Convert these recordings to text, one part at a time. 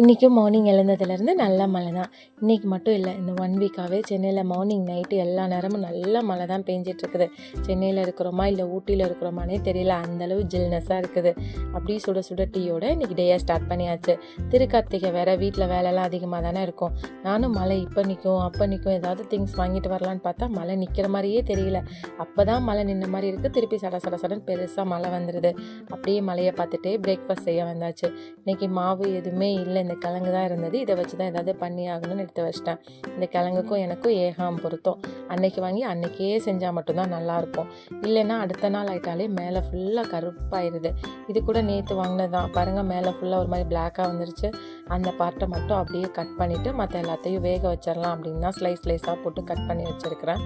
இன்றைக்கும் மார்னிங் எழுந்ததுலேருந்து நல்ல மழை தான் இன்றைக்கி மட்டும் இல்லை இந்த ஒன் வீக்காகவே சென்னையில் மார்னிங் நைட்டு எல்லா நேரமும் நல்ல மழை தான் பெஞ்சிட்ருக்குது. சென்னையில் இருக்கிறோமா இல்லை ஊட்டியில் இருக்கிறோமானே தெரியல அந்தளவு ஜில்னஸாக இருக்குது. அப்படியே சுட சுட டீயோட இன்றைக்கி டேயை ஸ்டார்ட் பண்ணியாச்சு. திருக்கார்த்திகை வேறு வீட்டில் வேலைலாம் அதிகமாக தானே இருக்கும். நானும் மழை இப்போ நிற்கும் அப்போ நிற்கும் ஏதாவது திங்ஸ் வாங்கிட்டு வரலான்னு பார்த்தா மழை நிற்கிற மாதிரியே தெரியல. அப்போ தான் மழை நின்ன மாதிரி இருக்குது திருப்பி சட சட சடன் பெருசாக மழை வந்துடுது அப்படியே மழையை பார்த்துட்டே பிரேக்ஃபாஸ்ட் செய்ய வந்தாச்சு. இன்றைக்கி மாவு எதுவுமே இல்லை இந்த கிழங்கு தான் இருந்தது. இதை வச்சு தான் ஏதாவது பண்ணி ஆகணும்னு எடுத்து வச்சிட்டேன். இந்த கிழங்குக்கும் எனக்கும் ஏகாம் பொருத்தம். அன்னைக்கு வாங்கி அன்னைக்கே செஞ்சால் மட்டும்தான் நல்லாயிருக்கும். இல்லைன்னா அடுத்த நாள் ஆயிட்டாலே மேலே ஃபுல்லாக கருப்பாயிருது. இது கூட நேற்று வாங்கினது தான் பாருங்கள் மேலே ஃபுல்லாக ஒரு மாதிரி பிளாக்காக வந்துருச்சு. அந்த பார்ட்டை மட்டும் அப்படியே கட் பண்ணிவிட்டு மற்ற எல்லாத்தையும் வேக வச்சிடலாம் அப்படின்னு தான் ஸ்லைஸ் ஸ்லைஸாக போட்டு கட் பண்ணி வச்சுருக்கிறேன்.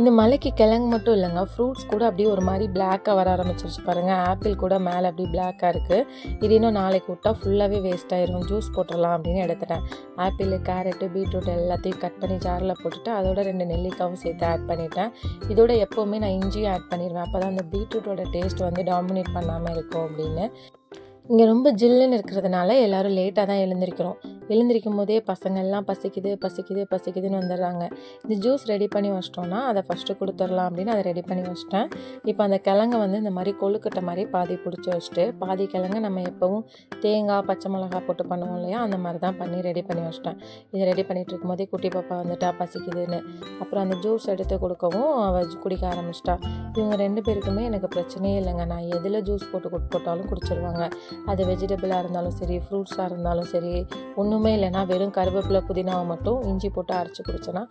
இந்த மலைக்கு கிழங்கு மட்டும் இல்லைங்க. ஃப்ரூட்ஸ் கூட அப்படியே ஒரு மாதிரி பிளாக்காக வர ஆரம்பிச்சிருச்சு பாருங்கள் ஆப்பிள் கூட மேலே அப்படியே பிளாக்காக இருக்குது இது இன்னும் நாளைக்கு விட்டால் ஃபுல்லாகவே வேஸ்ட் ஆயிரும் ஜூஸ் போட்டுடலாம் அப்படின்னு எடுத்துட்டேன். ஆப்பிள் கேரட்டு பீட்ரூட் எல்லாத்தையும் கட் பண்ணி ஜாரில் போட்டுட்டு அதோட ரெண்டு நெல்லிக்காவும் சேர்த்து ஆட் பண்ணிட்டேன். இதோட எப்போவுமே நான் இஞ்சியும் ஆட் பண்ணிடுவேன். அப்போ தான் அந்த பீட்ரூட்டோட டேஸ்ட் வந்து டாமினேட் பண்ணாமல் இருக்கும் அப்படின்னு. இங்கே ரொம்ப ஜில்லுன்னு இருக்கிறதுனால எல்லோரும் லேட்டாக தான் எழுந்திருக்கிறோம். எழுந்திருக்கும் போதே பசங்கள்லாம் பசிக்குது பசிக்குது பசிக்குதுன்னு வந்துடுறாங்க. இந்த ஜூஸ் ரெடி பண்ணி வச்சிட்டோன்னா அதை ஃபஸ்ட்டு கொடுத்துடலாம் அப்படின்னு அதை ரெடி பண்ணி வச்சிட்டேன். இப்போ அந்த கிழங்க வந்து இந்த மாதிரி கொழுக்கட்டை மாதிரி பாதி பிடிச்சி வச்சுட்டு பாதி கிழங்கு நம்ம எப்போவும் தேங்காய் பச்சை மிளகா போட்டு பண்ணுவோம் இல்லையா? அந்த மாதிரி தான் பண்ணி ரெடி பண்ணி வச்சிட்டேன். இதை ரெடி பண்ணிகிட்டு இருக்கும்போதே குட்டி பாப்பா வந்துட்டா பசிக்குதுன்னு. அப்புறம் அந்த ஜூஸ் எடுத்து கொடுக்கவும் அவள் குடிக்க ஆரம்பிச்சிட்டா. இவங்க ரெண்டு பேருக்குமே எனக்கு பிரச்சனையே இல்லைங்க. நான் எதில் ஜூஸ் போட்டு கொடு போட்டாலும் குடிச்சிருவாங்க. அது வெஜிடபிளாக இருந்தாலும் சரி ஃப்ரூட்ஸாக இருந்தாலும் சரி ஒன்றுமே இல்லைன்னா வெறும் கருவேப்பிலை புதினாவை மட்டும் இஞ்சி போட்டு அரைச்சி குடிச்சோன்னா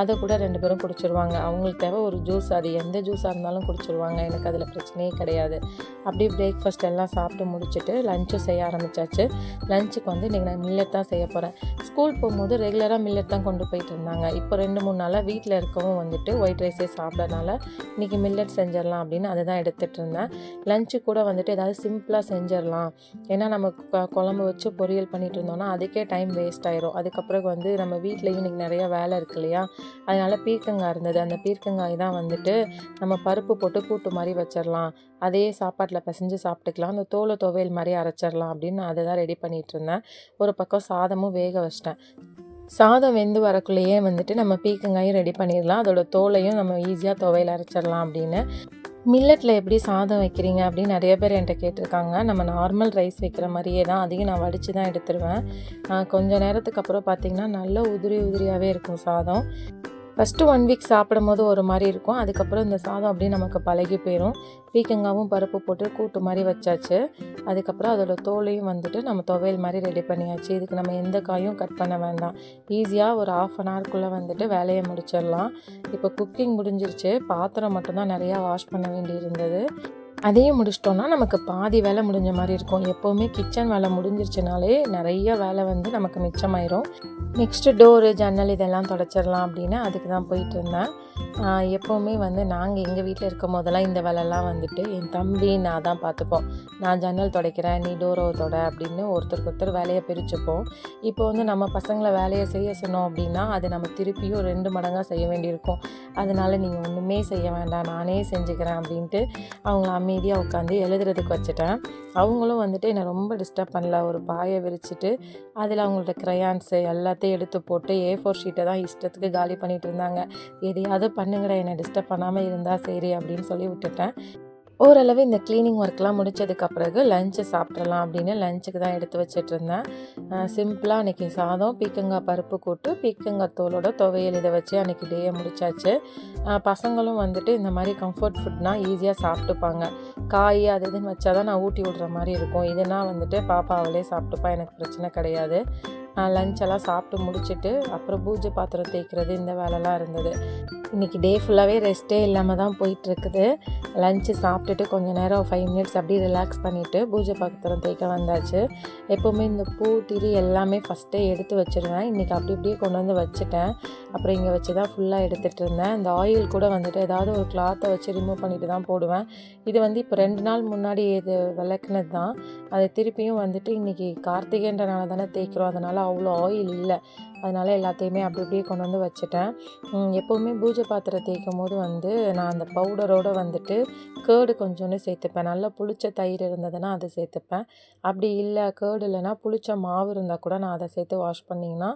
அதை கூட ரெண்டு பேரும் குடிச்சிருவாங்க. அவங்களுக்கு தேவை ஒரு ஜூஸ் அது எந்த ஜூஸாக இருந்தாலும் குடிச்சிருவாங்க. எனக்கு அதில் பிரச்சனையே கிடையாது. அப்படியே பிரேக்ஃபாஸ்ட் எல்லாம் சாப்பிட்டு முடிச்சுட்டு லஞ்சும் செய்ய ஆரம்பித்தாச்சு லஞ்சுக்கு வந்து இன்றைக்கி நான் மில்லட் தான் செய்ய போகிறேன் ஸ்கூல் போகும்போது ரெகுலராக மில்லட் தான் கொண்டு போயிட்டு இருந்தாங்க. இப்போ ரெண்டு மூணு நாளாக வீட்டில் இருக்கவும் வந்துட்டு ஒயிட் ரைஸே சாப்பிட்றதுனால இன்றைக்கி மில்லட் செஞ்சிடலாம் அப்படின்னு அதை தான் எடுத்துகிட்டு இருந்தேன். லஞ்சு கூட வந்துட்டு ஏதாவது சிம்பிளாக செஞ்சிடலாம். ஏன்னா நம்ம குழம்பு வச்சு பொரியல் பண்ணிட்டு இருந்தோம்னா அதுக்கே டைம் டைம் வேஸ்ட் ஆயிரும். அதுக்கப்புறம் வந்து நம்ம வீட்லேயும் இன்றைக்கி நிறையா வேலை இருக்கு இல்லையா? அதனால் பீர்க்கங்காய் இருந்தது. அந்த பீர்க்கங்காய் தான் வந்துட்டு நம்ம பருப்பு போட்டு கூட்டு மாதிரி வச்சிடலாம் அதே சாப்பாட்டில் பிசைஞ்சு சாப்பிட்டுக்கலாம். அந்த தோலை துவையல் மாதிரி அரைச்சிடலாம் அப்படின்னு நான் அதை தான் ரெடி பண்ணிகிட்டு இருந்தேன். ஒரு பக்கம் சாதமும் வேக வச்சிட்டேன். சாதம் வெந்து வரக்குள்ளேயே வந்துட்டு நம்ம பீக்கங்காயும் ரெடி பண்ணிடலாம் அதோட தோலையும் நம்ம ஈஸியாக துவையல் அரைச்சிடலாம் அப்படின்னு. மில்லட்டில் எப்படி சாதம் வைக்கிறீங்க அப்படின்னு நிறைய பேர் என்கிட்ட கேட்டிருக்காங்க. நம்ம நார்மல் ரைஸ் வைக்கிற மாதிரியே தான் அதையும் நான் வடித்து தான் எடுத்துருவேன். கொஞ்சம் நேரத்துக்கு அப்புறம் பார்த்திங்கன்னா நல்ல உதிரி உதிரியாகவே இருக்கும் சாதம். ஃபஸ்ட்டு ஒன் வீக் சாப்பிடும் போது ஒரு மாதிரி இருக்கும். அதுக்கப்புறம் இந்த சாதம் அப்படியே நமக்கு பழகி போயிடும் பீக்கங்காவும் பருப்பு போட்டு கூட்டு மாதிரி வச்சாச்சு. அதுக்கப்புறம் அதோட தோலையும் வந்துட்டு நம்ம துவையல் மாதிரி ரெடி பண்ணியாச்சு. இதுக்கு நம்ம எந்த காயும் கட் பண்ண வேண்டாம். ஈஸியாக ஒரு ஆஃப் அன் ஹவர்க்குள்ளே வந்துட்டு வேலையை முடிச்சிடலாம். இப்போ குக்கிங் முடிஞ்சிருச்சு. பாத்திரம் மட்டும்தான் நிறையா வாஷ் பண்ண வேண்டி இருந்தது அதையும் முடிச்சிட்டோன்னா நமக்கு பாதி வேலை முடிஞ்ச மாதிரி இருக்கும். எப்போவுமே கிச்சன் வேலை முடிஞ்சிருச்சுனாலே நிறைய வேலை வந்து நமக்கு மிச்சமாயிரும். நெக்ஸ்ட்டு டோரு ஜன்னல் இதெல்லாம் தொடச்சிடலாம் அப்படின்னு அதுக்கு தான் போயிட்டு இருந்தேன். எப்போவுமே வந்து நாங்கள் எங்கள் வீட்டில் இருக்கும் போதெல்லாம் இந்த வேலைலாம் வந்துட்டு என் தம்பி நான் தான் பார்த்துப்போம். நான் ஜன்னல் துடைக்கிறேன் நீ டோரோ தொட அப்படின்னு ஒருத்தருக்கு ஒருத்தர் வேலையை பிரிச்சுப்போம். இப்போ வந்து நம்ம பசங்களை வேலையை செய்ய சொன்னோம் அப்படின்னா அது நம்ம திருப்பியும் ரெண்டு மடங்காக செய்ய வேண்டியிருக்கும். அதனால நீங்கள் ஒன்றுமே செய்ய வேண்டாம் நானே செஞ்சுக்கிறேன் அப்படின்ட்டு அவங்கள அமைதியாக உட்காந்து எழுதுறதுக்கு வச்சுட்டேன். அவங்களும் வந்துட்டு என்னை ரொம்ப டிஸ்டர்ப் பண்ணல. ஒரு பாயை விரிச்சிட்டு அதில் அவங்களோட க்ரையான்ஸு எல்லாத்தையும் எடுத்து போட்டு ஏ ஃபோர் ஷீட்டை தான் இஷ்டத்துக்கு காலி பண்ணிகிட்டு இருந்தாங்க. எதையாவது பண்ணுங்கடா என்னை டிஸ்டர்ப் பண்ணாமல் இருந்தால் சரி அப்படின்னு சொல்லி விட்டுட்டேன். ஓரளவு இந்த க்ளீனிங் ஒர்க்லாம் முடிச்சதுக்கு பிறகு லஞ்சு சாப்பிட்றலாம் அப்படின்னு லஞ்சுக்கு தான் எடுத்து வச்சிட்டு இருந்தேன் சிம்பிளாக அன்றைக்கி சாதம் பீக்கங்காய் பருப்பு கூட்டு பீக்கங்காய் தோலோட துவையல் இதை வச்சு அன்றைக்கி டேயை முடிச்சாச்சு. பசங்களும் வந்துட்டு இந்த மாதிரி கம்ஃபர்ட் ஃபுட்னால் ஈஸியாக சாப்பிட்டுப்பாங்க. காய் அது இதுன்னு வச்சா தான் நான் ஊட்டி விடுற மாதிரி இருக்கும். இதுனா வந்துட்டு பாப்பா அவளே சாப்பிட்டுப்பா எனக்கு பிரச்சனை கிடையாது. லஞ்செல்லாம் சாப்பிட்டு முடிச்சுட்டு அப்புறம் பூஜை பாத்திரம் தேய்க்கிறது இந்த வேலைலாம் இருந்தது. இன்றைக்கி டே ஃபுல்லாகவே ரெஸ்ட்டே இல்லாமல் தான் போயிட்டுருக்குது. லஞ்சு சாப்பிட்டுட்டு கொஞ்ச நேரம் ஃபைவ் மினிட்ஸ் அப்படியே ரிலாக்ஸ் பண்ணிவிட்டு பூஜை பக்கத்தில் தேய்க்க வந்தாச்சு. எப்போவுமே இந்த பூ திரி எல்லாமே ஃபஸ்ட்டே எடுத்து வச்சுருவேன். இன்றைக்கி அப்படி இப்படியே கொண்டு வந்து வச்சுட்டேன். அப்புறம் இங்கே வச்சு தான் ஃபுல்லாக எடுத்துகிட்டு இருந்தேன். இந்த ஆயில் கூட வந்துட்டு ஏதாவது ஒரு கிளாத்தை வச்சு ரிமூவ் பண்ணிட்டு தான் போடுவேன். இது வந்து இப்போ ரெண்டு நாள் முன்னாடி இது விளக்குனது தான் அது திருப்பியும் வந்துட்டு இன்றைக்கி கார்த்திகைன்றனால தானே தேய்க்கிறோம். அதனால் அவ்வளோ ஆயில் இல்லை. அதனால் எல்லாத்தையுமே அப்படி இப்படியே கொண்டு வந்து வச்சுட்டேன். எப்போவுமே பூஜை பூஜை பாத்திரம் தேய்க்கும் போது வந்து நான் அந்த பவுடரோடு வந்துட்டு கேர்டு கொஞ்சோண்டு சேர்த்துப்பேன். நல்லா புளிச்ச தயிர் இருந்ததுன்னா அதை சேர்த்துப்பேன். அப்படி இல்லை கேர்டு இல்லைன்னா புளிச்ச மாவு இருந்தால் கூட நான் அதை சேர்த்து வாஷ் பண்ணிங்கன்னா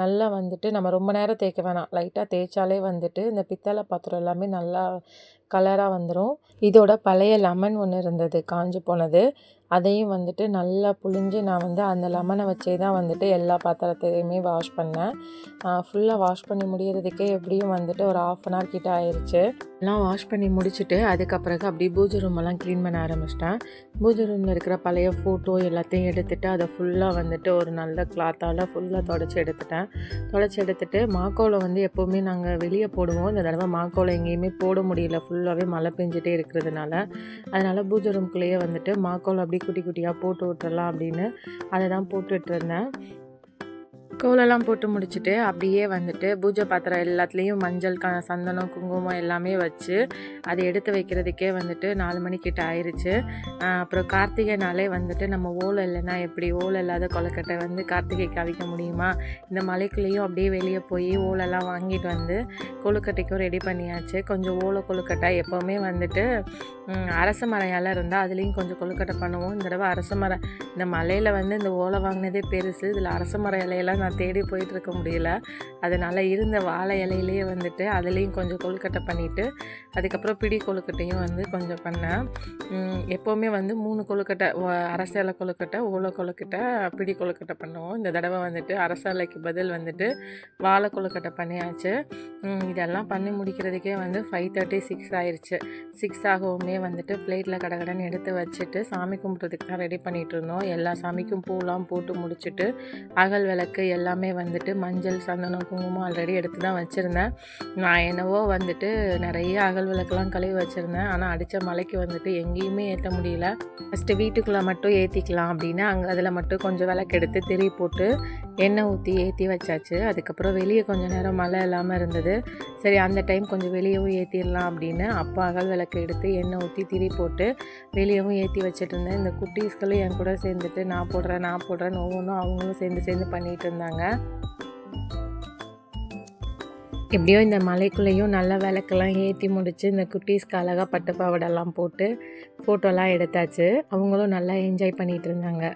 நல்லா வந்துட்டு நம்ம ரொம்ப நேரம் தேய்க்க வேணாம். லைட்டாக தேய்ச்சாலே வந்துட்டு இந்த பித்தளை பாத்திரம் எல்லாமே நல்லா கலராக வந்துடும் இதோட பழைய லெமன் ஒன்று இருந்தது காஞ்சு போனது. அதையும் வந்துட்டு நல்லா புழிஞ்சு நான் வந்து அந்த லெமனை வச்சே தான் வந்துட்டு எல்லா பாத்திரத்தையுமே வாஷ் பண்ணேன். ஃபுல்லாக வாஷ் பண்ணி முடியறதுக்கே எப்படியும் வந்துட்டு ஒரு ஆஃப் அன் ஹவர் கிட்ட ஆயிடுச்சு எல்லாம் வாஷ் பண்ணி முடிச்சுட்டு அதுக்கப்புறம் அப்படியே பூஜை ரூமெல்லாம் க்ளீன் பண்ண ஆரம்பிச்சிட்டேன். பூஜை ரூமில் இருக்கிற பழைய ஃபோட்டோ எல்லாத்தையும் எடுத்துகிட்டு அதை ஃபுல்லாக வந்துட்டு ஒரு நல்ல கிளாத்தால் ஃபுல்லாக தொடச்சி எடுத்துட்டேன். தொடச்சி எடுத்துட்டு மாக்கோலை வந்து எப்போவுமே நாங்கள் வெளியே போடுவோம். இந்த தடவை மாக்கோலை எங்கேயுமே போட முடியல. ஃபுல்லாகவே மழை பெஞ்சிட்டே இருக்கிறதுனால அதனால் பூஜை ரூம்குள்ளேயே வந்துட்டு மாக்கோல் அப்படி குட்டி குட்டியாக போட்டு விட்டுறலாம் அப்படின்னு அதை தான் போட்டுட்ருந்தேன் கோலெல்லாம் போட்டு முடிச்சுட்டு அப்படியே வந்துட்டு பூஜை பாத்திரம் எல்லாத்துலேயும் மஞ்சள் க சந்தனம் குங்குமம் எல்லாமே வச்சு அதை எடுத்து வைக்கிறதுக்கே வந்துட்டு நாலு மணிக்கிட்ட ஆயிடுச்சு அப்புறம் கார்த்திகை நாளே வந்துட்டு நம்ம ஓலை இல்லைன்னா எப்படி ஓலை இல்லாத கொலக்கட்டை வந்து கார்த்திகைக்கு அவிக்க முடியுமா? இந்த மலைக்குள்ளேயும் அப்படியே வெளியே போய் ஓலெல்லாம் வாங்கிட்டு வந்து கொழுக்கட்டைக்கும் ரெடி பண்ணியாச்சு. கொஞ்சம் ஓலை கொழுக்கட்டை எப்போவுமே வந்துட்டு அரச மலையால் இலை இருந்தால் அதுலேயும் கொஞ்சம் கொழுக்கட்டை பண்ணுவோம். இந்த தடவை அரச மரம் இந்த மலையில் வந்து இந்த ஓலை வாங்கினதே பெருசு. இதில் அரச மர இலையெல்லாம் நான் தேடி போயிட்டு இருக்க முடியல. அதனால் இருந்த வாழை இலையிலேயே வந்துட்டு அதுலேயும் கொஞ்சம் கொழுக்கட்டை பண்ணிவிட்டு அதுக்கப்புறம் பிடி கொழுக்கட்டையும் வந்து கொஞ்சம் பண்ணேன். எப்போவுமே வந்து மூணு கொழுக்கட்டை ஒ- அரச இலை கொழுக்கட்டை ஓலை கொழுக்கட்டை பிடி கொழுக்கட்டை பண்ணுவோம். இந்த தடவை வந்துட்டு அரச இலைக்கு பதில் வந்துட்டு வாழை கொழுக்கட்டை பண்ணியாச்சு. இதெல்லாம் பண்ணி முடிக்கிறதுக்கே வந்து ஃபைவ் தேர்ட்டி சிக்ஸ் ஆயிடுச்சு சிக்ஸ் ஆகவுமே வந்துட்டு பிளேட்டில் கடகடன்னு எடுத்து வச்சுட்டு சாமி கும்பிட்றதுக்கு தான் ரெடி பண்ணிகிட்டு இருந்தோம். எல்லா சாமிக்கும் பூலாம் போட்டு முடிச்சுட்டு அகல் விளக்கு எல்லாமே வந்துட்டு மஞ்சள் சந்தனம் குங்குமம் ஆல்ரெடி எடுத்து தான் வச்சுருந்தேன். நான் என்னவோ வந்துட்டு நிறைய அகல் விளக்கெல்லாம் கழுவி வச்சுருந்தேன். ஆனால் அடித்த மலைக்கு வந்துட்டு எங்கேயுமே ஏற்ற முடியல. ஃபஸ்ட்டு வீட்டுக்குள்ளே மட்டும் ஏற்றிக்கலாம் அப்படின்னு அங்கே அதில் மட்டும் கொஞ்சம் விளக்கு எடுத்து திரி போட்டு எண்ணெய் ஊற்றி ஏற்றி வச்சாச்சு. அதுக்கப்புறம் வெளியே கொஞ்சம் நேரம் மழை இல்லாமல் இருந்தது. சரி அந்த டைம் கொஞ்சம் வெளியவும் ஏற்றிடலாம் அப்படின்னு அப்பா அகல் விளக்கு எடுத்து எண்ணெய் ஊற்றி திரி போட்டு வெளியவும் ஏற்றி வச்சுட்டு இருந்தேன். இந்த குட்டீஸ்களும் என் கூட சேர்ந்துட்டு நான் போடுறேன் நான் போடுறேன்னு ஒவ்வொன்றும் அவங்களும் சேர்ந்து சேர்ந்து பண்ணிகிட்டு இருந்தாங்க. எப்படியோ இந்த மலைக்குள்ளேயும் நல்ல விளக்கெல்லாம் ஏற்றி முடித்து இந்த குட்டீஸ்க்கு அழகாக பட்டு பாவடெல்லாம் போட்டு ஃபோட்டோலாம் எடுத்தாச்சு. அவங்களும் நல்லா என்ஜாய் பண்ணிகிட்டு இருந்தாங்க.